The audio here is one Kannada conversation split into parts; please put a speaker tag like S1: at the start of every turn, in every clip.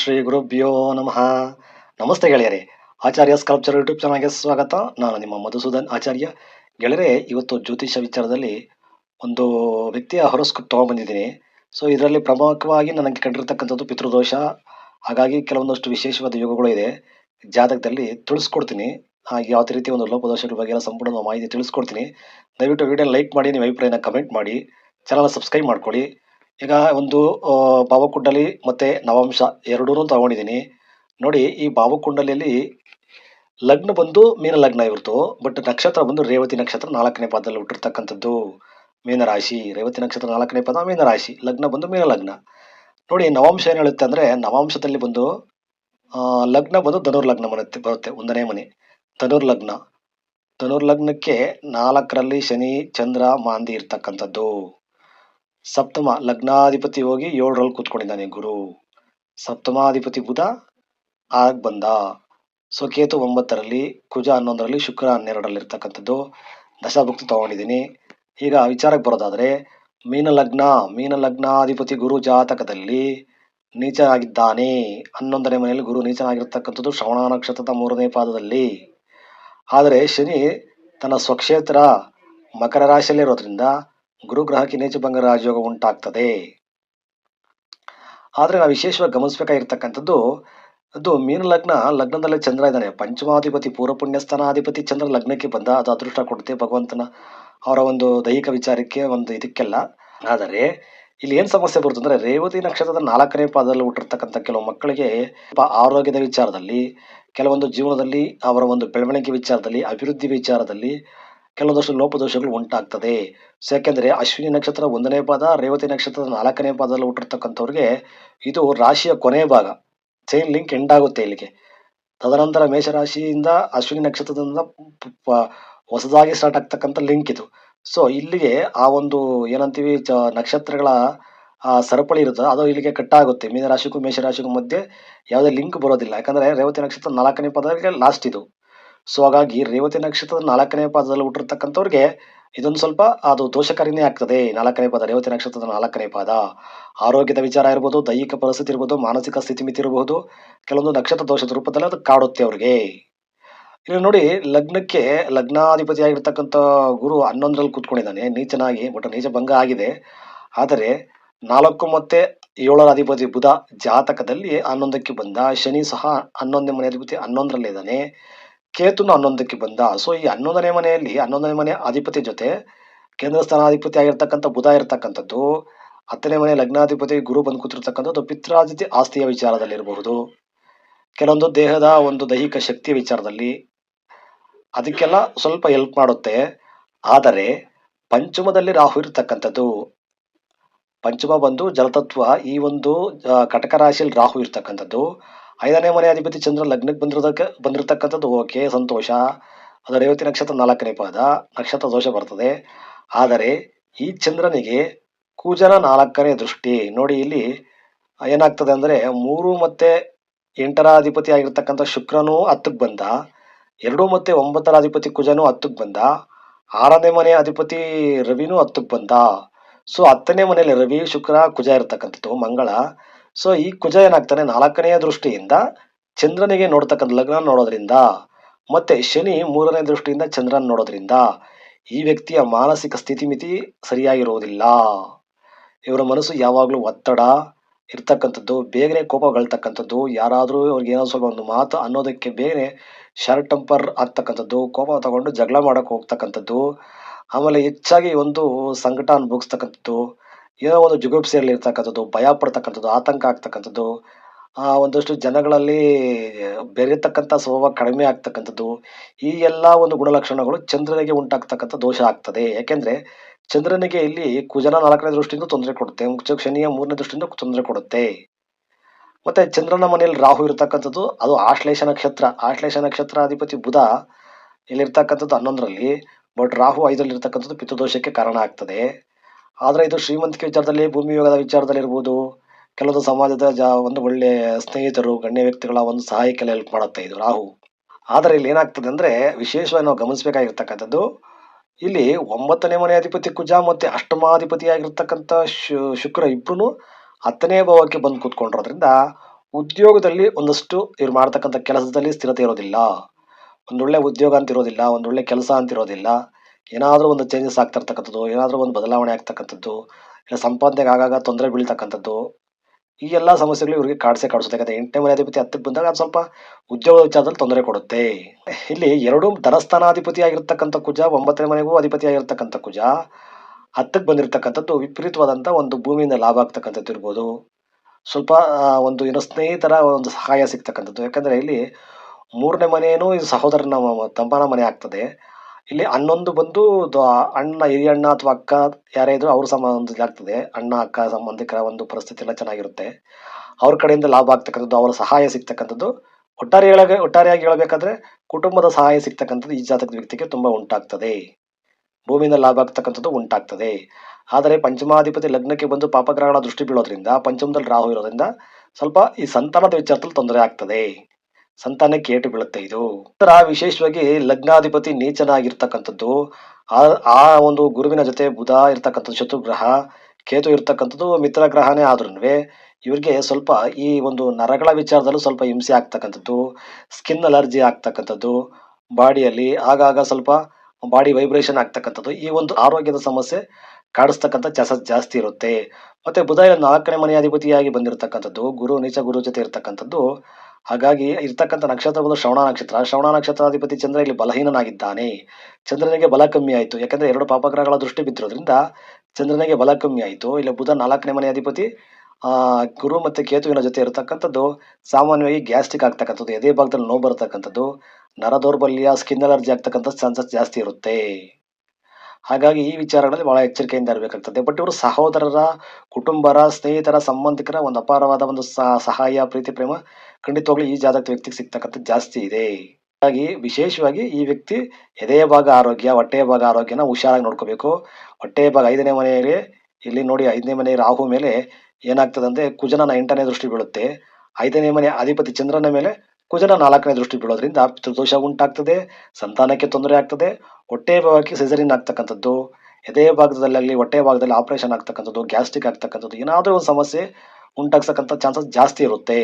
S1: ಶ್ರೀ ಗುರುಭ್ಯೋ ನಮಃ. ನಮಸ್ತೆ ಗೆಳೆಯರೇ. ಆಚಾರ್ಯ ಸ್ಕಲ್ಪ್ಚರ್ ಯೂಟ್ಯೂಬ್ ಚಾನಲ್ಗೆ ಸ್ವಾಗತ. ನಾನು ನಿಮ್ಮ ಮಧುಸೂದನ್ ಆಚಾರ್ಯ. ಗೆಳೆಯರೇ, ಇವತ್ತು ಜ್ಯೋತಿಷ ವಿಚಾರದಲ್ಲಿ ಒಂದು ವ್ಯಕ್ತಿಯ ಹೊರಸ್ಕೋಪ್ ತೊಗೊಂಡ್ಬಂದಿದ್ದೀನಿ ಸೊ ಇದರಲ್ಲಿ ಪ್ರಮುಖವಾಗಿ ನನಗೆ ಕಂಡಿರ್ತಕ್ಕಂಥದ್ದು ಪಿತೃದೋಷ. ಹಾಗಾಗಿ ಕೆಲವೊಂದಷ್ಟು ವಿಶೇಷವಾದ ಯೋಗಗಳು ಇದೆ. ಜಾತಕದಲ್ಲಿ ತಿಳಿಸ್ಕೊಡ್ತೀನಿ. ಹಾಗೆ ಯಾವ ರೀತಿ ಒಂದು ಲೋಪದೋಷಗಳ ಬಗ್ಗೆ ಎಲ್ಲ ಸಂಪೂರ್ಣ ಮಾಹಿತಿ ತಿಳಿಸ್ಕೊಡ್ತೀನಿ. ದಯವಿಟ್ಟು ವಿಡಿಯೋ ಲೈಕ್ ಮಾಡಿ, ನಿಮ್ಮ ಅಭಿಪ್ರಾಯನ ಕಮೆಂಟ್ ಮಾಡಿ. ಚಾನಲ್ ಸಬ್ಸ್ಕ್ರೈಬ್ ಮಾಡ್ಕೊಳ್ಳಿ. ಈಗ ಒಂದು ಭಾವಕುಂಡಲಿ ಮತ್ತು ನವಾಂಶ ಎರಡೂ ತಗೊಂಡಿದ್ದೀನಿ. ನೋಡಿ, ಈ ಭಾವಕುಂಡಲಿಯಲ್ಲಿ ಲಗ್ನ ಬಂದು ಮೀನ ಲಗ್ನ ಇರ್ತು ಬಟ್ ನಕ್ಷತ್ರ ಬಂದು ರೇವತಿ ನಕ್ಷತ್ರ ನಾಲ್ಕನೇ ಪಾದದಲ್ಲಿ ಹುಟ್ಟಿರ್ತಕ್ಕಂಥದ್ದು. ಮೀನರಾಶಿ, ರೇವತಿ ನಕ್ಷತ್ರ ನಾಲ್ಕನೇ ಪದ, ಮೀನರಾಶಿ, ಲಗ್ನ ಬಂದು ಮೀನ ಲಗ್ನ ನೋಡಿ, ನವಾಂಶ ಏನು ಹೇಳುತ್ತೆ ಅಂದರೆ, ನವಾಂಶದಲ್ಲಿ ಬಂದು ಲಗ್ನ ಬಂದು ಧನುರ್ ಲಗ್ನ ಬರುತ್ತೆ ಬರುತ್ತೆ ಒಂದನೇ ಮನೆ. ಧನುರ್ ಲಗ್ನ ಧನುರ್ ಲಗ್ನಕ್ಕೆ ನಾಲ್ಕರಲ್ಲಿ ಶನಿ, ಚಂದ್ರ, ಮಾಂದಿ ಇರ್ತಕ್ಕಂಥದ್ದು. ಸಪ್ತಮ ಲಗ್ನಾಧಿಪತಿ ಹೋಗಿ ಏಳರಲ್ಲಿ ಕೂತ್ಕೊಂಡಿದ್ದಾನೆ ಗುರು. ಸಪ್ತಮಾಧಿಪತಿ ಬುಧ ಆಗ ಬಂದ. ಸೊ ಕೇತು ಒಂಬತ್ತರಲ್ಲಿ, ಕುಜ ಹನ್ನೊಂದರಲ್ಲಿ, ಶುಕ್ರ ಹನ್ನೆರಡರಲ್ಲಿ ಇರ್ತಕ್ಕಂಥದ್ದು ದಶಭುಕ್ತಿ ತಗೊಂಡಿದ್ದೀನಿ. ಈಗ ವಿಚಾರಕ್ಕೆ ಬರೋದಾದರೆ, ಮೀನ ಲಗ್ನ, ಮೀನ ಲಗ್ನಾಧಿಪತಿ ಗುರು ಜಾತಕದಲ್ಲಿ ನೀಚನಾಗಿದ್ದಾನೆ ಹನ್ನೊಂದನೇ ಮನೆಯಲ್ಲಿ ಗುರು ನೀಚನಾಗಿರ್ತಕ್ಕಂಥದ್ದು ಶ್ರವಣ ನಕ್ಷತ್ರದ ಮೂರನೇ ಪಾದದಲ್ಲಿ. ಆದರೆ ಶನಿ ತನ್ನ ಸ್ವಕ್ಷೇತ್ರ ಮಕರ ರಾಶಿಯಲ್ಲಿರೋದ್ರಿಂದ ಗುರುಗ್ರಹಕ್ಕೆ ನೀಚಭಂಗ ರಾಜಯೋಗ ಉಂಟಾಗ್ತದೆ. ಆದರೆ ನಾವು ವಿಶೇಷವಾಗಿ ಗಮನಿಸಬೇಕಾಗಿರ್ತಕ್ಕಂಥದ್ದು, ಅದು ಮೀನ ಲಗ್ನ, ಲಗ್ನದಲ್ಲೇ ಚಂದ್ರ ಇದ್ದಾನೆ. ಪಂಚಮಾಧಿಪತಿ ಪೂರ್ವ ಪುಣ್ಯಸ್ಥಾನಾಧಿಪತಿ ಚಂದ್ರ ಲಗ್ನಕ್ಕೆ ಬಂದ, ಅದು ಅದೃಷ್ಟ ಕೊಡುತ್ತೆ ಭಗವಂತನ ಅವರ ಒಂದು ದೈಹಿಕ ವಿಚಾರಕ್ಕೆ, ಒಂದು ಇದಕ್ಕೆಲ್ಲ. ಆದರೆ, ಇಲ್ಲಿ ಏನು ಸಮಸ್ಯೆ ಬರುತ್ತೆ ಅಂದ್ರೆ, ರೇವತಿ ನಕ್ಷತ್ರದ ನಾಲ್ಕನೇ ಪಾದದಲ್ಲಿ ಹುಟ್ಟಿರ್ತಕ್ಕಂಥ ಕೆಲವು ಮಕ್ಕಳಿಗೆ ಆರೋಗ್ಯದ ವಿಚಾರದಲ್ಲಿ, ಕೆಲವೊಂದು ಜೀವನದಲ್ಲಿ ಅವರ ಒಂದು ಬೆಳವಣಿಗೆ ವಿಚಾರದಲ್ಲಿ, ಅಭಿವೃದ್ಧಿ ವಿಚಾರದಲ್ಲಿ ಕೆಲವೊಂದಷ್ಟು ಲೋಪದೋಷಗಳು ಉಂಟಾಗ್ತದೆ. ಸೊ ಯಾಕೆಂದರೆ ಅಶ್ವಿನಿ ನಕ್ಷತ್ರ ಒಂದನೇ ಪಾದ, ರೇವತಿ ನಕ್ಷತ್ರದ ನಾಲ್ಕನೇ ಪಾದದಲ್ಲಿ ಹುಟ್ಟಿರ್ತಕ್ಕಂಥವ್ರಿಗೆ ಇದು ರಾಶಿಯ ಕೊನೆಯ ಭಾಗ. ಚೈನ್ ಲಿಂಕ್ ಎಂಡ್ ಆಗುತ್ತೆ ಇಲ್ಲಿಗೆ. ತದನಂತರ ಮೇಷರಾಶಿಯಿಂದ ಅಶ್ವಿನಿ ನಕ್ಷತ್ರದಿಂದ ಹೊಸದಾಗಿ ಸ್ಟಾರ್ಟ್ ಆಗ್ತಕ್ಕಂಥ ಲಿಂಕ್ ಇದು. ಸೊ ಇಲ್ಲಿಗೆ ಆ ಒಂದು ಏನಂತೀವಿ ಚ ನಕ್ಷತ್ರಗಳ ಸರಪಳಿ ಇರುತ್ತೆ, ಅದು ಇಲ್ಲಿಗೆ ಕಟ್ ಆಗುತ್ತೆ. ಮೀನರಾಶಿಗೂ ಮೇಷರಾಶಿಗೂ ಮಧ್ಯೆ ಯಾವುದೇ ಲಿಂಕ್ ಬರೋದಿಲ್ಲ. ಯಾಕಂದರೆ ರೇವತಿ ನಕ್ಷತ್ರ ನಾಲ್ಕನೇ ಪದಕ್ಕೆ ಲಾಸ್ಟ್ ಇದು. ಸೊ ಹಾಗಾಗಿ ರೇವತಿ ನಕ್ಷತ್ರದ ನಾಲ್ಕನೇ ಪಾದದಲ್ಲಿ ಹುಟ್ಟಿರ್ತಕ್ಕಂಥವ್ರಿಗೆ ಇದೊಂದು ಸ್ವಲ್ಪ ಅದು ದೋಷಕರಿನೇ ಆಗ್ತದೆ. ನಾಲ್ಕನೇ ಪಾದ, ರೇವತಿ ನಕ್ಷತ್ರದ ನಾಲ್ಕನೇ ಪಾದ. ಆರೋಗ್ಯದ ವಿಚಾರ ಇರ್ಬೋದು, ದೈಹಿಕ ಪರಿಸ್ಥಿತಿ ಇರ್ಬೋದು, ಮಾನಸಿಕ ಸ್ಥಿತಿಮಿತಿ ಇರಬಹುದು ಕೆಲವೊಂದು ನಕ್ಷತ್ರ ದೋಷದ ರೂಪದಲ್ಲಿ ಅದು ಕಾಡುತ್ತೆ ಅವ್ರಿಗೆ. ಇಲ್ಲಿ ನೋಡಿ, ಲಗ್ನಕ್ಕೆ ಲಗ್ನಾಧಿಪತಿ ಆಗಿರ್ತಕ್ಕಂಥ ಗುರು ಹನ್ನೊಂದರಲ್ಲಿ ಕೂತ್ಕೊಂಡಿದ್ದಾನೆ. ನೀಚನಾಗಿ ಬಟ್ ನೀಚ ಭಂಗ ಆಗಿದೆ. ಆದರೆ ನಾಲ್ಕು ಮತ್ತೆ ಏಳರ ಅಧಿಪತಿ ಬುಧ ಜಾತಕದಲ್ಲಿ ಹನ್ನೊಂದಕ್ಕೆ ಬಂದ ಶನಿ ಸಹ ಹನ್ನೊಂದನೇ ಮನೆ ಅಧಿಪತಿ ಹನ್ನೊಂದರಲ್ಲಿದ್ದಾನೆ ಕೇತುನು ಹನ್ನೊಂದಕ್ಕೆ ಬಂದ. ಸೊ ಈ ಹನ್ನೊಂದನೇ ಮನೆಯಲ್ಲಿ, ಹನ್ನೊಂದನೇ ಮನೆ ಅಧಿಪತಿ ಜೊತೆ ಕೇಂದ್ರ ಸ್ಥಾನಾಧಿಪತಿ ಆಗಿರ್ತಕ್ಕಂಥ ಬುಧ ಇರತಕ್ಕಂಥದ್ದು, ಹತ್ತನೇ ಮನೆ ಲಗ್ನಾಧಿಪತಿ ಗುರು ಬಂದು ಕೂತಿರ್ತಕ್ಕಂಥದ್ದು ಪಿತ್ರಾಜಿತಿ ಆಸ್ತಿಯ ವಿಚಾರದಲ್ಲಿರಬಹುದು. ಕೆಲವೊಂದು ದೇಹದ ಒಂದು ದೈಹಿಕ ಶಕ್ತಿಯ ವಿಚಾರದಲ್ಲಿ ಅದಕ್ಕೆಲ್ಲ ಸ್ವಲ್ಪ ಹೆಲ್ಪ್ ಮಾಡುತ್ತೆ. ಆದರೆ, ಪಂಚಮದಲ್ಲಿ ರಾಹು ಇರ್ತಕ್ಕಂಥದ್ದು. ಪಂಚಮ ಬಂದು ಜಲತತ್ವ ಈ ಒಂದು ಕಟಕ ರಾಶಿಯಲ್ಲಿ ರಾಹು ಇರ್ತಕ್ಕಂಥದ್ದು. ಐದನೇ ಮನೆ ಅಧಿಪತಿ ಚಂದ್ರ ಲಗ್ನಕ್ಕೆ ಬಂದಿರೋದಕ್ಕೆ, ಬಂದಿರತಕ್ಕಂಥದ್ದು ಓಕೆ, ಸಂತೋಷ. ಅದು ರೇವತಿ ನಕ್ಷತ್ರ ನಾಲ್ಕನೇ ಪಾದ, ನಕ್ಷತ್ರ ದೋಷ ಬರ್ತದೆ. ಆದರೆ ಈ ಚಂದ್ರನಿಗೆ ಕೂಜನ ನಾಲ್ಕನೇ ದೃಷ್ಟಿ. ನೋಡಿ ಇಲ್ಲಿ ಏನಾಗ್ತದೆ ಅಂದರೆ ಮೂರು ಮತ್ತು ಎಂಟರ ಅಧಿಪತಿ ಆಗಿರ್ತಕ್ಕಂಥ ಶುಕ್ರನೂ ಹತ್ತಕ್ಕೆ ಬಂದ. ಎರಡು ಮತ್ತು ಒಂಬತ್ತರ ಅಧಿಪತಿ ಕುಜನೂ ಹತ್ತಕ್ಕೆ ಬಂದ. ಆರನೇ ಮನೆ ಅಧಿಪತಿ ರವಿನೂ ಹತ್ತಕ್ಕೆ ಬಂದ. ಸೊ ಹತ್ತನೇ ಮನೆಯಲ್ಲಿ ರವಿ, ಶುಕ್ರ, ಕುಜ ಇರತಕ್ಕಂಥದ್ದು, ಮಂಗಳ. ಸೊ ಈ ಕುಜ ಏನಾಗ್ತಾನೆ ನಾಲ್ಕನೆಯ ದೃಷ್ಟಿಯಿಂದ ಚಂದ್ರನಿಗೆ ನೋಡ್ತಕ್ಕಂಥ ಲಗ್ನ ನೋಡೋದ್ರಿಂದ ಮತ್ತೆ ಶನಿ ಮೂರನೇ ದೃಷ್ಟಿಯಿಂದ ಚಂದ್ರನ್ ನೋಡೋದ್ರಿಂದ ಈ ವ್ಯಕ್ತಿಯ ಮಾನಸಿಕ ಸ್ಥಿತಿಮಿತಿ ಸರಿಯಾಗಿರುವುದಿಲ್ಲ. ಇವರ ಮನಸ್ಸು ಯಾವಾಗಲೂ ಒತ್ತಡ ಇರ್ತಕ್ಕಂಥದ್ದು, ಬೇಗನೆ ಕೋಪಗಳತಕ್ಕಂಥದ್ದು ಯಾರಾದರೂ ಅವ್ರಿಗೆ ಏನೋ ಸ್ವಲ್ಪ ಒಂದು ಮಾತು ಅನ್ನೋದಕ್ಕೆ ಬೇಗನೆ ಶಾರ್ಟ್ ಟೆಂಪರ್ ಆಗ್ತಕ್ಕಂಥದ್ದು, ಕೋಪ ತಗೊಂಡು ಜಗಳ ಮಾಡೋಕೆ ಹೋಗ್ತಕ್ಕಂಥದ್ದು, ಆಮೇಲೆ ಹೆಚ್ಚಾಗಿ ಒಂದು ಸಂಕಟ ಅನುಭವಿಸ್ತಕ್ಕಂಥದ್ದು ಏನೋ ಒಂದು ಜುಗುಪ್ಸೆಯಲ್ಲಿ ಇರ್ತಕ್ಕಂಥದ್ದು, ಭಯ ಪಡ್ತಕ್ಕಂಥದ್ದು, ಆತಂಕ ಆಗ್ತಕ್ಕಂಥದ್ದು ಒಂದಷ್ಟು ಜನಗಳಲ್ಲಿ ಬೆರೆತಕ್ಕಂಥ ಸ್ವಭಾವ ಕಡಿಮೆ ಆಗ್ತಕ್ಕಂಥದ್ದು, ಈ ಎಲ್ಲ ಒಂದು ಗುಣಲಕ್ಷಣಗಳು ಚಂದ್ರನಿಗೆ ಉಂಟಾಗ್ತಕ್ಕಂಥ ದೋಷ ಆಗ್ತದೆ. ಯಾಕೆಂದ್ರೆ ಚಂದ್ರನಿಗೆ ಇಲ್ಲಿ ಕುಜನ ನಾಲ್ಕನೇ ದೃಷ್ಟಿಯಿಂದ ತೊಂದರೆ ಕೊಡುತ್ತೆ ಶನಿಯ ಮೂರನೇ ದೃಷ್ಟಿಯಿಂದ ತೊಂದರೆ ಕೊಡುತ್ತೆ. ಮತ್ತೆ ಚಂದ್ರನ ಮನೆಯಲ್ಲಿ ರಾಹು ಇರತಕ್ಕಂಥದ್ದು, ಅದು ಆಶ್ಲೇಷ ನಕ್ಷತ್ರ. ಆಶ್ಲೇಷ ನಕ್ಷತ್ರ ಅಧಿಪತಿ ಬುಧ ಇಲ್ಲಿರ್ತಕ್ಕಂಥದ್ದು ಹನ್ನೊಂದರಲ್ಲಿ, ಬಟ್ ರಾಹು ಐದರಲ್ಲಿರ್ತಕ್ಕಂಥದ್ದು ಪಿತೃದೋಷಕ್ಕೆ ಕಾರಣ ಆಗ್ತದೆ. ಆದರೆ ಇದು ಶ್ರೀಮಂತಿಕೆ ವಿಚಾರದಲ್ಲಿ, ಭೂಮಿ ಯೋಗದ ವಿಚಾರದಲ್ಲಿ ಇರ್ಬೋದು ಕೆಲವೊಂದು ಸಮಾಜದ ಜ, ಒಂದು ಒಳ್ಳೆ ಸ್ನೇಹಿತರು, ಗಣ್ಯ ವ್ಯಕ್ತಿಗಳ ಒಂದು ಸಹಾಯಕ್ಕೆಲ್ಲ ಹೆಲ್ಪ್ ಮಾಡುತ್ತೆ ಇದು ರಾಹು. ಆದರೆ ಇಲ್ಲಿ ಏನಾಗ್ತದೆ ಅಂದರೆ, ವಿಶೇಷವಾಗಿ ನಾವು ಗಮನಿಸಬೇಕಾಗಿರ್ತಕ್ಕಂಥದ್ದು, ಇಲ್ಲಿ ಒಂಬತ್ತನೇ ಮನೆ ಅಧಿಪತಿ ಕುಜ ಮತ್ತು ಅಷ್ಟಮಾಧಿಪತಿಯಾಗಿರ್ತಕ್ಕಂಥ ಶು, ಶುಕ್ರ ಇಬ್ಬರೂ ಹತ್ತನೇ ಭಾವಕ್ಕೆ ಬಂದು ಕೂತ್ಕೊಂಡಿರೋದ್ರಿಂದ ಉದ್ಯೋಗದಲ್ಲಿ ಒಂದಷ್ಟು ಇವ್ರು ಮಾಡ್ತಕ್ಕಂಥ ಕೆಲಸದಲ್ಲಿ ಸ್ಥಿರತೆ ಇರೋದಿಲ್ಲ. ಒಂದೊಳ್ಳೆ ಉದ್ಯೋಗ ಅಂತ ಇರೋದಿಲ್ಲ ಒಂದೊಳ್ಳೆ ಕೆಲಸ ಅಂತ ಇರೋದಿಲ್ಲ ಏನಾದರೂ ಒಂದು ಚೇಂಜಸ್ ಆಗ್ತಾ ಇರ್ತಕ್ಕಂಥದ್ದು ಏನಾದರೂ ಒಂದು ಬದಲಾವಣೆ ಆಗ್ತಕ್ಕಂಥದ್ದು, ಇಲ್ಲ ಸಂಪಾದನೆಗೆ ಆಗಾಗ ತೊಂದರೆ ಬೀಳ್ತಕ್ಕಂಥದ್ದು, ಈ ಎಲ್ಲ ಸಮಸ್ಯೆಗಳು ಇವರಿಗೆ ಕಾಡಿಸೇ ಕಾಡಿಸುತ್ತೆ. ಯಾಕಂದರೆ ಎಂಟನೇ ಮನೆ ಅಧಿಪತಿ ಹತ್ತಕ್ಕೆ ಬಂದಾಗ ಅದು ಸ್ವಲ್ಪ ಉದ್ಯೋಗ ವಿಚಾರದಲ್ಲಿ ತೊಂದರೆ ಕೊಡುತ್ತೆ. ಇಲ್ಲಿ ಎರಡು ಧನಸ್ಥಾನಾಧಿಪತಿ ಆಗಿರ್ತಕ್ಕಂಥ ಕುಜ, ಒಂಬತ್ತನೇ ಮನೆಗೂ ಅಧಿಪತಿ ಆಗಿರ್ತಕ್ಕಂಥ ಕುಜ, ಹತ್ತಕ್ಕೆ ಬಂದಿರತಕ್ಕಂಥದ್ದು ವಿಪರೀತವಾದಂಥ ಒಂದು ಭೂಮಿಯಿಂದ ಲಾಭ ಆಗ್ತಕ್ಕಂಥದ್ದು ಇರ್ಬೋದು. ಸ್ವಲ್ಪ ಒಂದು, ಏನೋ ಸ್ನೇಹಿತರ ಒಂದು ಸಹಾಯ ಸಿಗ್ತಕ್ಕಂಥದ್ದು. ಯಾಕಂದ್ರೆ ಇಲ್ಲಿ ಮೂರನೇ ಮನೆಯೂ ಇದು ಸಹೋದರನ ತಮ್ಮನ ಮನೆ ಆಗ್ತದೆ. ಇಲ್ಲಿ ಹನ್ನೊಂದು ಬಂದು ಅಣ್ಣ, ಹಿರಿಯ ಅಣ್ಣ ಅಥವಾ ಅಕ್ಕ ಯಾರೇ ಇದ್ರು ಅವ್ರ ಸಂಬಂಧ ಆಗ್ತದೆ ಅಣ್ಣ, ಅಕ್ಕ ಸಂಬಂಧಿಕರ ಒಂದು ಪರಿಸ್ಥಿತಿ ಎಲ್ಲ ಚೆನ್ನಾಗಿರುತ್ತೆ. ಅವ್ರ ಕಡೆಯಿಂದ ಲಾಭ ಆಗ್ತಕ್ಕಂಥದ್ದು, ಅವರ ಸಹಾಯ ಸಿಗ್ತಕ್ಕಂಥದ್ದು. ಒಟ್ಟಾರೆ ಹೇಳ ಒಟ್ಟಾರೆಯಾಗಿ ಹೇಳಬೇಕಾದ್ರೆ ಕುಟುಂಬದ ಸಹಾಯ ಸಿಗ್ತಕ್ಕಂಥದ್ದು ಈ ಜಾತಕದ ವ್ಯಕ್ತಿಗೆ ತುಂಬಾ ಉಂಟಾಗ್ತದೆ. ಭೂಮಿಯಿಂದ ಲಾಭ ಆಗ್ತಕ್ಕಂಥದ್ದು ಉಂಟಾಗ್ತದೆ. ಆದರೆ ಪಂಚಮಾಧಿಪತಿ ಲಗ್ನಕ್ಕೆ ಬಂದು ಪಾಪಗ್ರಹಗಳ ದೃಷ್ಟಿ ಬೀಳೋದ್ರಿಂದ, ಪಂಚಮದಲ್ಲಿ ರಾಹು ಇರೋದ್ರಿಂದ ಸ್ವಲ್ಪ ಈ ಸಂತಾನದ ವಿಚಾರದಲ್ಲಿ ತೊಂದರೆ ಆಗ್ತದೆ. ಸಂತಾನಕ್ಕೆ ಏಟು ಬೀಳುತ್ತೆ ಇದು. ನಂತರ ವಿಶೇಷವಾಗಿ ಲಗ್ನಾಧಿಪತಿ ನೀಚನಾಗಿರ್ತಕ್ಕಂಥದ್ದು. ಆ ಒಂದು ಗುರುವಿನ ಜೊತೆ ಬುಧ ಇರ್ತಕ್ಕಂಥದ್ದು, ಶತ್ರುಗ್ರಹ, ಕೇತು ಇರ್ತಕ್ಕಂಥದ್ದು, ಮಿತ್ರ ಗ್ರಹನೇ ಆದ್ರೂ ಇವ್ರಿಗೆ ಸ್ವಲ್ಪ ಈ ಒಂದು ನರಗಳ ವಿಚಾರದಲ್ಲೂ ಸ್ವಲ್ಪ ಹಿಂಸೆ ಆಗ್ತಕ್ಕಂಥದ್ದು ಸ್ಕಿನ್ ಅಲರ್ಜಿ ಆಗ್ತಕ್ಕಂಥದ್ದು, ಬಾಡಿಯಲ್ಲಿ ಆಗಾಗ ಸ್ವಲ್ಪ ಬಾಡಿ ವೈಬ್ರೇಷನ್ ಆಗ್ತಕ್ಕಂಥದ್ದು, ಈ ಒಂದು ಆರೋಗ್ಯದ ಸಮಸ್ಯೆ ಕಾಡಿಸ್ತಕ್ಕಂಥ ಚಾನ್ಸಸ್ ಜಾಸ್ತಿ ಇರುತ್ತೆ. ಮತ್ತೆ ಬುಧ ನಾಲ್ಕನೇ ಮನೆ ಅಧಿಪತಿಯಾಗಿ ಬಂದಿರತಕ್ಕಂಥದ್ದು, ಗುರು, ನೀಚ ಗುರು ಜೊತೆ ಇರ್ತಕ್ಕಂಥದ್ದು. ಹಾಗಾಗಿ ಇರ್ತಕ್ಕಂಥ ನಕ್ಷತ್ರ ಬಂದು ಶ್ರವಣ ನಕ್ಷತ್ರ. ಶ್ರವಣ ನಕ್ಷತ್ರಾಧಿಪತಿ ಚಂದ್ರ ಇಲ್ಲಿ ಬಲಹೀನನಾಗಿದ್ದಾನೆ. ಚಂದ್ರನಿಗೆ ಬಲ ಕಮ್ಮಿ ಆಯಿತು. ಯಾಕಂದ್ರೆ ಎರಡು ಪಾಪಗ್ರಹಗಳ ದೃಷ್ಟಿ ಬಿದ್ದಿರೋದ್ರಿಂದ ಚಂದ್ರನಿಗೆ ಬಲ ಕಮ್ಮಿ ಆಯಿತು. ಇಲ್ಲಿ ಬುಧ ನಾಲ್ಕನೇ ಮನೆ ಅಧಿಪತಿ ಗುರು ಮತ್ತೆ ಕೇತುವಿನ ಜೊತೆ ಇರತಕ್ಕಂಥದ್ದು ಸಾಮಾನ್ಯವಾಗಿ ಗ್ಯಾಸ್ಟ್ರಿಕ್ ಆಗ್ತಕ್ಕಂಥದ್ದು, ಎದೆ ಭಾಗದಲ್ಲಿ ನೋವು ಬರತಕ್ಕಂಥದ್ದು ನರ ದೌರ್ಬಲ್ಯ ಸ್ಕಿನ್ ಅಲರ್ಜಿ ಆಗ್ತಕ್ಕಂಥ ಚಾನ್ಸಸ್ ಜಾಸ್ತಿ ಇರುತ್ತೆ. ಹಾಗಾಗಿ ಈ ವಿಚಾರಗಳಲ್ಲಿ ಬಹಳ ಎಚ್ಚರಿಕೆಯಿಂದ ಇರಬೇಕಾಗ್ತದೆ. ಬಟ್ ಇವರು ಸಹೋದರರ, ಕುಟುಂಬರ, ಸ್ನೇಹಿತರ, ಸಂಬಂಧಿಕರ ಒಂದು ಅಪಾರವಾದ ಒಂದು ಸಹಾಯ, ಪ್ರೀತಿ, ಪ್ರೇಮ ಖಂಡಿತವಾಗ್ಲೂ ಈ ಜಾತಕ ವ್ಯಕ್ತಿಗೆ ಸಿಗ್ತಕ್ಕಂಥದ್ದು ಜಾಸ್ತಿ ಇದೆ. ಹಾಗಾಗಿ ವಿಶೇಷವಾಗಿ ಈ ವ್ಯಕ್ತಿ ಎದೆಯ ಭಾಗ ಆರೋಗ್ಯ, ಹೊಟ್ಟೆಯ ಭಾಗ ಆರೋಗ್ಯನ ಹುಷಾರಾಗಿ ನೋಡ್ಕೋಬೇಕು. ಹೊಟ್ಟೆಯ ಭಾಗ ಐದನೇ ಮನೆಯಲ್ಲಿ ಇಲ್ಲಿ ನೋಡಿ ಐದನೇ ಮನೆ ರಾಹು ಮೇಲೆ ಏನಾಗ್ತದೆ ಅಂದ್ರೆ ಕುಜನ ಎಂಟನೇ ದೃಷ್ಟಿ ಬೀಳುತ್ತೆ. ಐದನೇ ಮನೆ ಅಧಿಪತಿ ಚಂದ್ರನ ಮೇಲೆ ಕುಜನ ನಾಲ್ಕನೇ ದೃಷ್ಟಿ ಬೀಳೋದ್ರಿಂದ ಪಿತೃದೋಷ ಉಂಟಾಗ್ತದೆ, ಸಂತಾನಕ್ಕೆ ತೊಂದರೆ ಆಗ್ತದೆ, ಹೊಟ್ಟೆ ಭಾಗಕ್ಕೆ ಸಿಸರಿನ್ ಆಗ್ತಕ್ಕಂಥದ್ದು, ಎದೆ ಭಾಗದಲ್ಲಾಗಲಿ, ಹೊಟ್ಟೆ ಭಾಗದಲ್ಲಿ ಆಪರೇಷನ್ ಆಗ್ತಕ್ಕಂಥದ್ದು ಗ್ಯಾಸ್ಟ್ರಿಕ್ ಆಗ್ತಕ್ಕಂಥದ್ದು, ಏನಾದರೂ ಒಂದು ಸಮಸ್ಯೆ ಉಂಟಾಗ್ತಕ್ಕಂಥ ಚಾನ್ಸಸ್ ಜಾಸ್ತಿ ಇರುತ್ತೆ.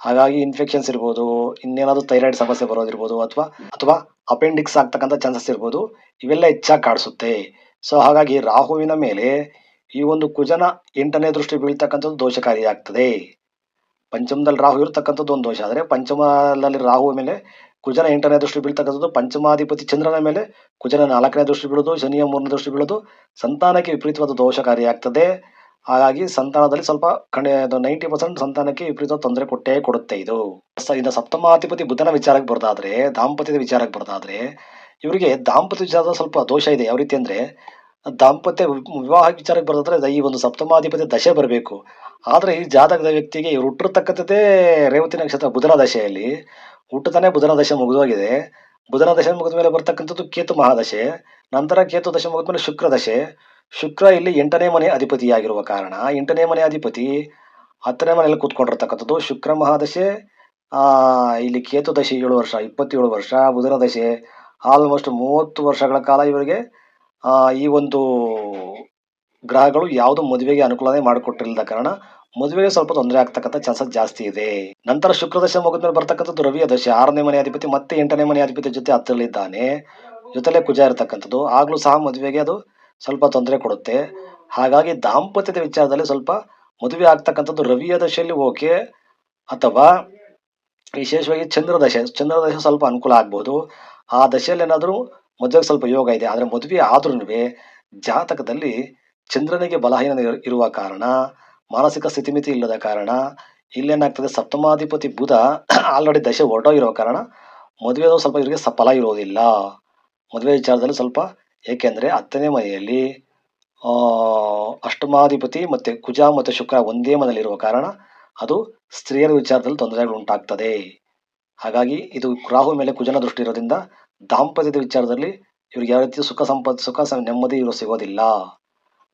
S1: ಹಾಗಾಗಿ ಇನ್ಫೆಕ್ಷನ್ಸ್ ಇರ್ಬೋದು, ಇನ್ನೇನಾದರೂ ಥೈರಾಯ್ಡ್ ಸಮಸ್ಯೆ ಬರೋದಿರ್ಬೋದು ಅಥವಾ ಅಥವಾ ಅಪೆಂಡಿಕ್ಸ್ ಆಗ್ತಕ್ಕಂಥ ಚಾನ್ಸಸ್ ಇರ್ಬೋದು, ಇವೆಲ್ಲ ಹೆಚ್ಚಾಗಿ ಕಾಡಿಸುತ್ತೆ. ಸೊ ಹಾಗಾಗಿ ರಾಹುವಿನ ಮೇಲೆ ಈ ಒಂದು ಕುಜನ ಎಂಟನೇ ದೃಷ್ಟಿ ಬೀಳ್ತಕ್ಕಂಥದ್ದು ದೋಷಕಾರಿಯಾಗ್ತದೆ ಪಂಚಮದಲ್ಲಿ ರಾಹು ಇರ್ತಕ್ಕಂಥದ್ದು ಒಂದು ದೋಷ. ಆದರೆ ಪಂಚಮದಲ್ಲಿ ರಾಹು ಮೇಲೆ ಕುಜನ ಎಂಟನೇ ದೃಷ್ಟಿ ಬೀಳ್ತಕ್ಕಂಥದ್ದು, ಪಂಚಮಾಧಿಪತಿ ಚಂದ್ರನ ಮೇಲೆ ಕುಜನ ನಾಲ್ಕನೇ ದೃಷ್ಟಿ ಬೀಳೋದು, ಶನಿಯ ಮೂರನೇ ದೃಷ್ಟಿ ಬೀಳೋದು ಸಂತಾನಕ್ಕೆ ವಿಪರೀತವಾದ ದೋಷಕಾರಿಯಾಗ್ತದೆ ಹಾಗಾಗಿ ಸಂತಾನದಲ್ಲಿ ಸ್ವಲ್ಪ ಕಣೆ ನೈಂಟಿ ಪರ್ಸೆಂಟ್ ಸಂತಾನಕ್ಕೆ ವಿಪರೀತ ತೊಂದರೆ ಕೊಟ್ಟೇ ಕೊಡುತ್ತೆ ಇದು. ಇನ್ನು ಸಪ್ತಮಾಧಿಪತಿ ಬುಧನ ವಿಚಾರಕ್ಕೆ ಬರೋದಾದ್ರೆ, ದಾಂಪತ್ಯದ ವಿಚಾರಕ್ಕೆ ಬರೋದಾದ್ರೆ, ಇವರಿಗೆ ದಾಂಪತ್ಯ ವಿಚಾರದ ಸ್ವಲ್ಪ ದೋಷ ಇದೆ. ಯಾವ ರೀತಿ ಅಂದ್ರೆ ದಾಂಪತ್ಯ ವಿವಾಹ ವಿಚಾರಕ್ಕೆ ಬರೋದಾದ್ರೆ ಈ ಒಂದು ಸಪ್ತಮಾಧಿಪತಿ ದಶೆ ಬರಬೇಕು. ಆದರೆ ಈ ಜಾತಕದ ವ್ಯಕ್ತಿಗೆ ಇವ್ರು ಹುಟ್ಟಿರ್ತಕ್ಕಂಥದ್ದೇ ರೇವತಿ ನಕ್ಷತ್ರ ಬುಧನ ದಶೆಯಲ್ಲಿ ಹುಟ್ಟುತ್ತಾನೆ ಬುಧನ ದಶೆ ಮುಗಿದೋಗಿದೆ. ಬುಧನ ದಶೆ ಮುಗಿದ ಮೇಲೆ ಬರ್ತಕ್ಕಂಥದ್ದು ಕೇತು ಮಹಾದಶೆ. ನಂತರ ಕೇತು ದಶೆ ಮುಗಿದ ಮೇಲೆ ಶುಕ್ರ ದಶೆ. ಶುಕ್ರ ಇಲ್ಲಿ ಎಂಟನೇ ಮನೆ ಅಧಿಪತಿಯಾಗಿರುವ ಕಾರಣ, ಎಂಟನೇ ಮನೆ ಅಧಿಪತಿ ಹತ್ತನೇ ಮನೆಯಲ್ಲಿ ಕೂತ್ಕೊಂಡಿರ್ತಕ್ಕಂಥದ್ದು ಶುಕ್ರ ಮಹಾದಶೆ. ಇಲ್ಲಿ ಕೇತು ದಶೆ ಏಳು ವರ್ಷ, ಇಪ್ಪತ್ತೇಳು ವರ್ಷ, ಬುಧನ ದಶೆ. ಆಲ್ಮೋಸ್ಟ್ ಮೂವತ್ತು ವರ್ಷಗಳ ಕಾಲ ಇವರಿಗೆ ಈ ಒಂದು ಗ್ರಹಗಳು ಯಾವುದು ಮದುವೆಗೆ ಅನುಕೂಲನೇ ಮಾಡಿಕೊಟ್ಟಿಲ್ಲದ ಕಾರಣ ಮದುವೆಗೆ ಸ್ವಲ್ಪ ತೊಂದರೆ ಆಗ್ತಕ್ಕಂಥ ಚಾನ್ಸಸ್ ಜಾಸ್ತಿ ಇದೆ. ನಂತರ ಶುಕ್ರ ದಶೆ ಮುಗಿದ್ಮೇಲೆ ಬರ್ತಕ್ಕಂಥದ್ದು ರವಿಯ ದಶೆ. ಆರನೇ ಮನೆ ಅಧಿಪತಿ ಮತ್ತೆ ಎಂಟನೇ ಮನೆ ಅಧಿಪತಿ ಜೊತೆ ಹತ್ತಿರಲಿದ್ದಾನೆ ಜೊತೆಲೇ ಕುಜ ಇರತಕ್ಕಂಥದ್ದು. ಆಗ್ಲೂ ಸಹ ಮದುವೆಗೆ ಅದು ಸ್ವಲ್ಪ ತೊಂದರೆ ಕೊಡುತ್ತೆ. ಹಾಗಾಗಿ ದಾಂಪತ್ಯದ ವಿಚಾರದಲ್ಲಿ ಸ್ವಲ್ಪ ಮದುವೆ ಆಗ್ತಕ್ಕಂಥದ್ದು ರವಿಯ ದಶೆಯಲ್ಲಿ ಓಕೆ. ಅಥವಾ ವಿಶೇಷವಾಗಿ ಚಂದ್ರ ದಶೆ. ಚಂದ್ರ ದಶೆ ಸ್ವಲ್ಪ ಅನುಕೂಲ ಆಗ್ಬೋದು. ಆ ದಶೆಯಲ್ಲಿ ಏನಾದರೂ ಮದುವೆಗೆ ಸ್ವಲ್ಪ ಯೋಗ ಇದೆ, ಆದರೆ ಮದುವೆ ಆದ್ರೂ ಜಾತಕದಲ್ಲಿ ಚಂದ್ರನಿಗೆ ಬಲಹೀನ ಇರುವ ಕಾರಣ, ಮಾನಸಿಕ ಸ್ಥಿತಿಮಿತಿ ಇಲ್ಲದ ಕಾರಣ, ಇಲ್ಲೇನಾಗ್ತದೆ ಸಪ್ತಮಾಧಿಪತಿ ಬುಧ ಆಲ್ರೆಡಿ ದಶೆ ಹೊರಟೋಗಿರೋ ಕಾರಣ ಮದುವೆ ಸ್ವಲ್ಪ ಇವರಿಗೆ ಸಫಲ ಫಲ ಇರೋದಿಲ್ಲ. ಮದುವೆ ವಿಚಾರದಲ್ಲಿ ಸ್ವಲ್ಪ ಏಕೆಂದರೆ ಹತ್ತನೇ ಮನೆಯಲ್ಲಿ ಅಷ್ಟಮಾಧಿಪತಿ ಮತ್ತೆ ಕುಜ ಮತ್ತೆ ಶುಕ್ರ ಒಂದೇ ಮನೆಯಲ್ಲಿರುವ ಕಾರಣ ಅದು ಸ್ತ್ರೀಯರ ವಿಚಾರದಲ್ಲಿ ತೊಂದರೆಗಳು ಉಂಟಾಗ್ತದೆ. ಹಾಗಾಗಿ ಇದು ರಾಹು ಮೇಲೆ ಕುಜನ ದೃಷ್ಟಿ ಇರೋದ್ರಿಂದ ದಾಂಪತ್ಯದ ವಿಚಾರದಲ್ಲಿ ಇವ್ರಿಗೆ ಯಾವ ರೀತಿ ಸುಖ ಸಂಪತ್ತು ಸುಖ ನೆಮ್ಮದಿ ಇವರು ಸಿಗೋದಿಲ್ಲ.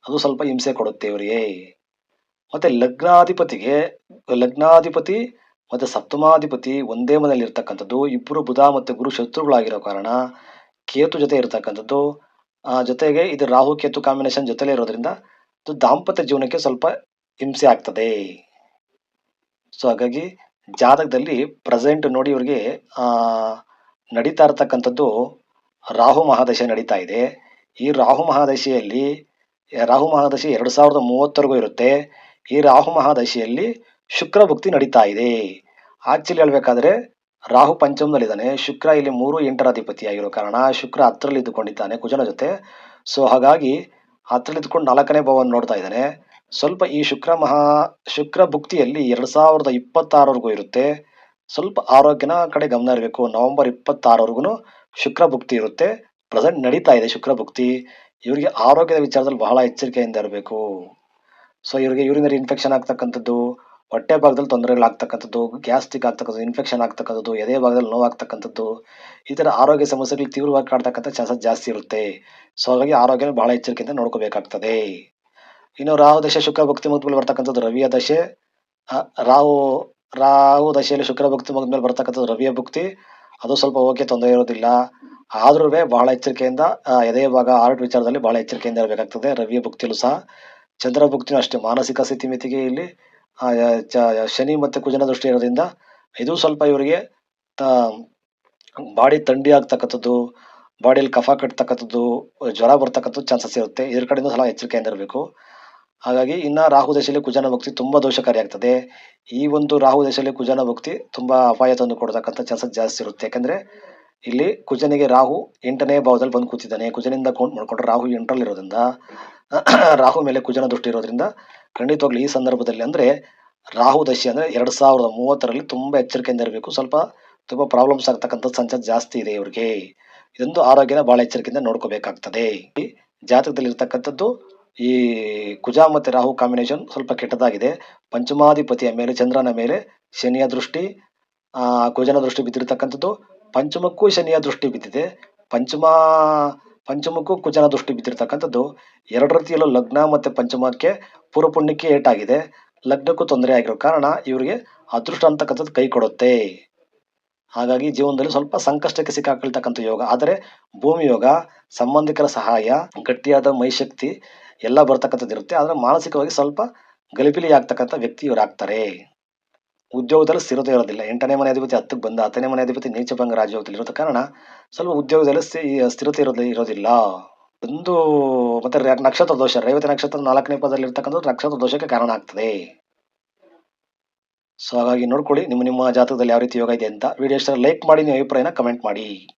S1: ಅದು ಸ್ವಲ್ಪ ಹಿಂಸೆ ಕೊಡುತ್ತೆ ಇವರಿಗೆ. ಮತ್ತೆ ಲಗ್ನಾಧಿಪತಿಗೆ, ಲಗ್ನಾಧಿಪತಿ ಮತ್ತೆ ಸಪ್ತಮಾಧಿಪತಿ ಒಂದೇ ಮನೆಯಲ್ಲಿ ಇರ್ತಕ್ಕಂಥದ್ದು ಇಬ್ಬರು ಬುಧ ಮತ್ತು ಗುರು ಶತ್ರುಗಳಾಗಿರೋ ಕಾರಣ ಕೇತು ಜೊತೆ ಇರತಕ್ಕಂಥದ್ದು. ಜೊತೆಗೆ ಇದು ರಾಹು ಕೇತು ಕಾಂಬಿನೇಷನ್ ಜೊತೆಲೇ ಇರೋದ್ರಿಂದ ಇದು ದಾಂಪತ್ಯ ಜೀವನಕ್ಕೆ ಸ್ವಲ್ಪ ಹಿಂಸೆ ಆಗ್ತದೆ. ಸೊ ಹಾಗಾಗಿ ಜಾತಕದಲ್ಲಿ ಪ್ರೆಸೆಂಟ್ ನೋಡಿ ಇವರಿಗೆ ನಡೀತಾ ಇರತಕ್ಕಂಥದ್ದು ರಾಹು ಮಹಾದಶೆ ನಡೀತಾ ಇದೆ. ಈ ರಾಹು ಮಹಾದಶೆಯಲ್ಲಿ, ರಾಹು ಮಹಾದಶೆ ಎರಡು ಸಾವಿರದ ಮೂವತ್ತರೆಗೂ ಇರುತ್ತೆ. ಈ ರಾಹು ಮಹಾದಶೆಯಲ್ಲಿ ಶುಕ್ರ ಭುಕ್ತಿ ನಡೀತಾ ಇದೆ. ಆಕ್ಚುಲಿ ಹೇಳ್ಬೇಕಾದ್ರೆ, ರಾಹು ಪಂಚಮದಲ್ಲಿದ್ದಾನೆ. ಶುಕ್ರ ಇಲ್ಲಿ ಮೂರು ಎಂಟರ ಅಧಿಪತಿಯಾಗಿರೋ ಕಾರಣ ಶುಕ್ರ ಹತ್ತರಲ್ಲಿ ಇದ್ದುಕೊಂಡಿದ್ದಾನೆ ಕುಜನ ಜೊತೆ. ಸೊ ಹಾಗಾಗಿ ಹತ್ತರಲ್ಲಿ ಇದ್ದುಕೊಂಡು ನಾಲ್ಕನೇ ಭಾವವನ್ನು ನೋಡ್ತಾ ಇದ್ದಾನೆ. ಸ್ವಲ್ಪ ಈ ಶುಕ್ರ ಮಹಾ, ಶುಕ್ರ ಭುಕ್ತಿಯಲ್ಲಿ ಎರಡು ಸಾವಿರದ ಇಪ್ಪತ್ತಾರವರೆಗೂ ಇರುತ್ತೆ. ಸ್ವಲ್ಪ ಆರೋಗ್ಯನ ಕಡೆ ಗಮನ ಇರಬೇಕು. ನವೆಂಬರ್ ಇಪ್ಪತ್ತಾರವರೆಗೂ ಶುಕ್ರ ಭುಕ್ತಿ ಇರುತ್ತೆ. ಪ್ರೆಸೆಂಟ್ ನಡೀತಾ ಇದೆ ಶುಕ್ರ ಭುಕ್ತಿ. ಇವರಿಗೆ ಆರೋಗ್ಯದ ವಿಚಾರದಲ್ಲಿ ಬಹಳ ಎಚ್ಚರಿಕೆಯಿಂದ ಇರಬೇಕು. ಸೊ, ಇವರಿಗೆ ಯೂರಿನರಿ ಇನ್ಫೆಕ್ಷನ್ ಆಗ್ತಕ್ಕಂಥದ್ದು, ಹೊಟ್ಟೆ ಭಾಗದಲ್ಲಿ ತೊಂದರೆಗಳಾಗ್ತಕ್ಕಂಥದ್ದು, ಗ್ಯಾಸ್ಟ್ರಿಕ್ ಆಗ್ತಕ್ಕಂಥದ್ದು, ಇನ್ಫೆಕ್ಷನ್ ಆಗ್ತಕ್ಕಂಥದ್ದು, ಎದೆ ಭಾಗದಲ್ಲಿ ನೋವಾಗ್ತಕ್ಕಂಥದ್ದು, ಈ ಥರ ಆರೋಗ್ಯ ಸಮಸ್ಯೆಗಳು ತೀವ್ರವಾಗಿ ಕಾಡ್ತಕ್ಕಂಥ ಚಾನ್ಸಸ್ ಜಾಸ್ತಿ ಇರುತ್ತೆ. ಸೊ, ಹಾಗಾಗಿ ಆರೋಗ್ಯನ ಬಹಳ ಎಚ್ಚರಿಕೆಯಿಂದ ನೋಡ್ಕೋಬೇಕಾಗ್ತದೆ. ಇನ್ನು ರಾಹು ದಶೆ, ಶುಕ್ರ ಭಕ್ತಿ ಮುಗಿದ್ಮೇಲೆ ಬರ್ತಕ್ಕಂಥದ್ದು ರವಿಯ ದಶೆ. ರಾಹು ರಾಹು ದಶೆಯಲ್ಲಿ ಶುಕ್ರ ಭಕ್ತಿ ಮುಗಿದ್ಮೇಲೆ ಬರ್ತಕ್ಕಂಥದ್ದು ರವಿಯ ಭಕ್ತಿ ಅದು ಸ್ವಲ್ಪ ಓಕೆ ತೊಂದರೆ ಇರೋದಿಲ್ಲ. ಆದ್ರೂ ಬಹಳ ಎಚ್ಚರಿಕೆಯಿಂದ ಎದೆಯ ಭಾಗ ಆರ್ಟ್ ವಿಚಾರದಲ್ಲಿ ಬಹಳ ಎಚ್ಚರಿಕೆಯಿಂದ ಇರಬೇಕಾಗ್ತದೆ ರವಿಯ ಭಕ್ತಿಯಲ್ಲೂ ಸಹ. ಚಂದ್ರ ಭಕ್ತಿನೂ ಅಷ್ಟೇ ಮಾನಸಿಕ ಸ್ಥಿತಿಮಿತಿಗೆ ಇಲ್ಲಿ ಚ- ಶನಿ ಮತ್ತೆ ಕುಜನ ದೃಷ್ಟಿ ಇರೋದ್ರಿಂದ ಇದು ಸ್ವಲ್ಪ ಇವರಿಗೆ ಬಾಡಿ ತಂಡಿ ಆಗ್ತಕ್ಕಂಥದ್ದು, ಬಾಡಿಯಲ್ಲಿ ಕಫ ಕಟ್ತಕ್ಕಂಥದ್ದು, ಜ್ವರ ಬರ್ತಕ್ಕಂಥದ್ದು ಚಾನ್ಸಸ್ ಇರುತ್ತೆ. ಇದ್ರ ಕಡೆಯಿಂದ ಸಲ ಎಚ್ಚರಿಕೆಯಿಂದ ಇರಬೇಕು. ಹಾಗಾಗಿ ಇನ್ನ ರಾಹು ದಶೆಯಲ್ಲಿ ಕುಜನ ಭಕ್ತಿ ತುಂಬಾ ದೋಷಕಾರಿಯಾಗ್ತದೆ. ಈ ಒಂದು ರಾಹು ದಶೆಯಲ್ಲಿ ಕುಜನ ಭಕ್ತಿ ತುಂಬಾ ಅಪಾಯ ತಂದು ಕೊಡ್ತಕ್ಕಂಥ ಚಾನ್ಸಸ್ ಜಾಸ್ತಿ ಇರುತ್ತೆ. ಯಾಕಂದ್ರೆ ಇಲ್ಲಿ ಕುಜನಿಗೆ ರಾಹು ಎಂಟನೇ ಭಾವದಲ್ಲಿ ಬಂದು ಕೂತಿದ್ದಾನೆ. ಕುಜನಿಂದ ಕೌಂಟ್ ಮಾಡ್ಕೊಂಡ್ರೆ ರಾಹು ಎಂಟ್ರಲ್ ಇರೋದ್ರಿಂದ, ರಾಹು ಮೇಲೆ ಕುಜನ ದೃಷ್ಟಿ ಇರೋದ್ರಿಂದ ಖಂಡಿತವಾಗ್ಲೂ ಈ ಸಂದರ್ಭದಲ್ಲಿ ಅಂದ್ರೆ ರಾಹು ದಶೆ ಅಂದ್ರೆ ಎರಡ್ ಸಾವಿರದ ಮೂವತ್ತರಲ್ಲಿ ತುಂಬಾ ಎಚ್ಚರಿಕೆಯಿಂದ ಇರಬೇಕು. ಸ್ವಲ್ಪ ತುಂಬಾ ಪ್ರಾಬ್ಲಮ್ಸ್ ಆಗ್ತಕ್ಕಂಥ ಸಂಚಾರ ಜಾಸ್ತಿ ಇದೆ ಇವ್ರಿಗೆ. ಇದೊಂದು ಆರೋಗ್ಯನ ಬಹಳ ಎಚ್ಚರಿಕೆಯಿಂದ ನೋಡ್ಕೋಬೇಕಾಗ್ತದೆ. ಜಾತಕದಲ್ಲಿ ಇರ್ತಕ್ಕಂಥದ್ದು ಈ ಕುಜ ಮತ್ತು ರಾಹು ಕಾಂಬಿನೇಷನ್ ಸ್ವಲ್ಪ ಕೆಟ್ಟದಾಗಿದೆ. ಪಂಚಮಾಧಿಪತಿಯ ಮೇಲೆ, ಚಂದ್ರನ ಮೇಲೆ ಶನಿಯ ದೃಷ್ಟಿ ಕುಜನ ದೃಷ್ಟಿ ಬಿದ್ದಿರತಕ್ಕಂಥದ್ದು. ಪಂಚಮಕ್ಕೂ ಶನಿಯ ದೃಷ್ಟಿ ಬಿದ್ದಿದೆ. ಪಂಚಮ, ಪಂಚಮಕ್ಕೂ ಕುಜನ ದೃಷ್ಟಿ ಬಿದ್ದಿರತಕ್ಕಂಥದ್ದು. ಎರಡು ರೀತಿಯಲ್ಲೂ ಲಗ್ನ ಮತ್ತೆ ಪಂಚಮಕ್ಕೆ ಪೂರ್ವ ಪುಣ್ಯಕ್ಕೆ ಏಟಾಗಿದೆ. ಲಗ್ನಕ್ಕೂ ತೊಂದರೆ ಆಗಿರೋ ಕಾರಣ ಇವರಿಗೆ ಅದೃಷ್ಟ ಅಂತಕ್ಕಂಥದ್ದು ಕೈ ಕೊಡುತ್ತೆ. ಹಾಗಾಗಿ ಜೀವನದಲ್ಲಿ ಸ್ವಲ್ಪ ಸಂಕಷ್ಟಕ್ಕೆ ಸಿಕ್ಕಾಕೊಳ್ತಕ್ಕಂಥ ಯೋಗ. ಆದರೆ ಭೂಮಿ ಯೋಗ, ಸಂಬಂಧಿಕರ ಸಹಾಯ, ಗಟ್ಟಿಯಾದ ಮೈಶಕ್ತಿ ಎಲ್ಲ ಬರ್ತಕ್ಕಂಥದ್ದು ಇರುತ್ತೆ. ಆದರೆ ಮಾನಸಿಕವಾಗಿ ಸ್ವಲ್ಪ ಗಲಿಬಿಲಿ ಆಗ್ತಕ್ಕಂಥ ವ್ಯಕ್ತಿ ಇವರು ಆಗ್ತಾರೆ. ಉದ್ಯೋಗದಲ್ಲಿ ಸ್ಥಿರತೆ ಇರೋದಿಲ್ಲ. ಎಂಟನೇ ಮನೆ ಅಧಿಪತಿ ಹತ್ತಕ್ಕೆ ಬಂದ ಹತ್ತನೇ ಮನೆ ಅಧಿಪತಿ ನೀಚಭಂಗ ರಾಜಯೋಗದಲ್ಲಿ ಇರೋದ ಕಾರಣ ಸ್ವಲ್ಪ ಉದ್ಯೋಗದಲ್ಲಿ ಸ್ಥಿ- ಸ್ಥಿರತೆ ಇರೋದಿ ಇರೋದಿಲ್ಲ. ಒಂದು ಮತ್ತೆ ನಕ್ಷತ್ರ ದೋಷ, ರೇವತಿ ನಕ್ಷತ್ರ ನಾಲ್ಕನೇ ಪದದಲ್ಲಿ ಇರ್ತಕ್ಕಂಥದ್ದು ನಕ್ಷತ್ರ ದೋಷಕ್ಕೆ ಕಾರಣ ಆಗ್ತದೆ. ಸೊ ಹಾಗಾಗಿ ನೋಡ್ಕೊಳ್ಳಿ, ನಿಮ್ಮ ನಿಮ್ಮ ಜಾತಕದಲ್ಲಿ ಯಾವ ರೀತಿ ಯೋಗ ಇದೆ ಅಂತ. ವಿಡಿಯೋ ಲೈಕ್ ಮಾಡಿ ನೀವು ಅಭಿಪ್ರಾಯನ ಕಮೆಂಟ್ ಮಾಡಿ.